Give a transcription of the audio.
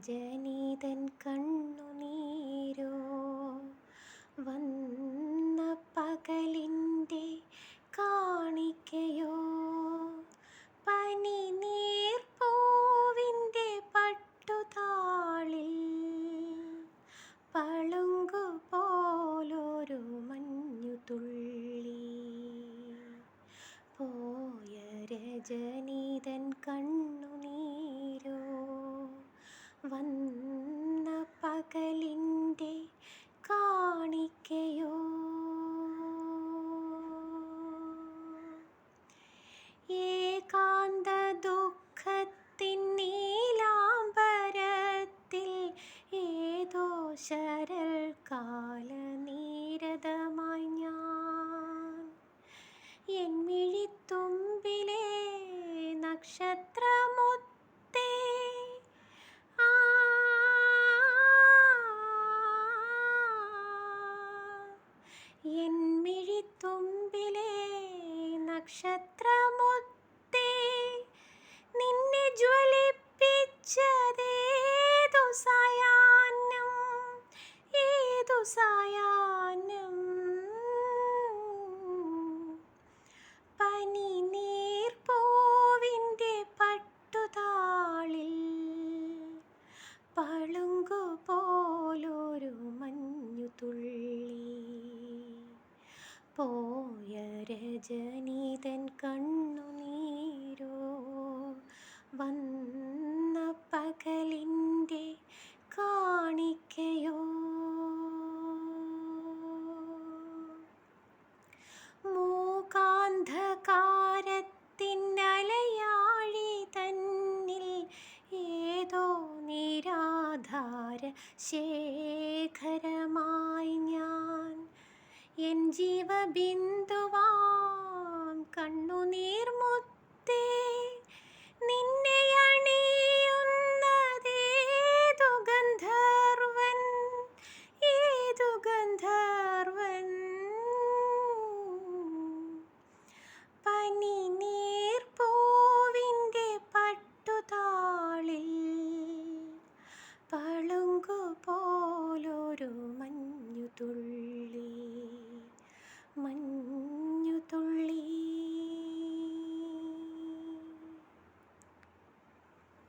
രജനീതൻ കണ്ണുനീരോ വന്ന പകലിന്റെ കാണിക്കയോ? പനി നീർപ്പൂവിന്റെ പട്ടുതാളിൽ പളുങ്കു പോലൊരു മഞ്ഞുതുള്ളി പോയ രജനീതൻ കണ്ണുനീരോ ഏതോ ശരൽ കാലനീരതമായി ഞാൻ എൻ മിഴിത്തുമ്പിലെ നക്ഷത്രമൊത്തേ എൻ മിഴിത്തുമ്പിലെ നക്ഷത്രമൊത്തേ നിന്നെ ജ്വലിപ്പിച്ചതേതു സായാഹ്നം. പനി നീർപ്പൂവിന്റെ പട്ടുതാളിൽ പളുങ്കു പോലൊരു മഞ്ഞു തുള്ളി. പോയ രജനീതൻ കണ്ണുനീരോ ശേഖരമായി ഞാൻ. എൻ ജീവബിന്ദുവിൻ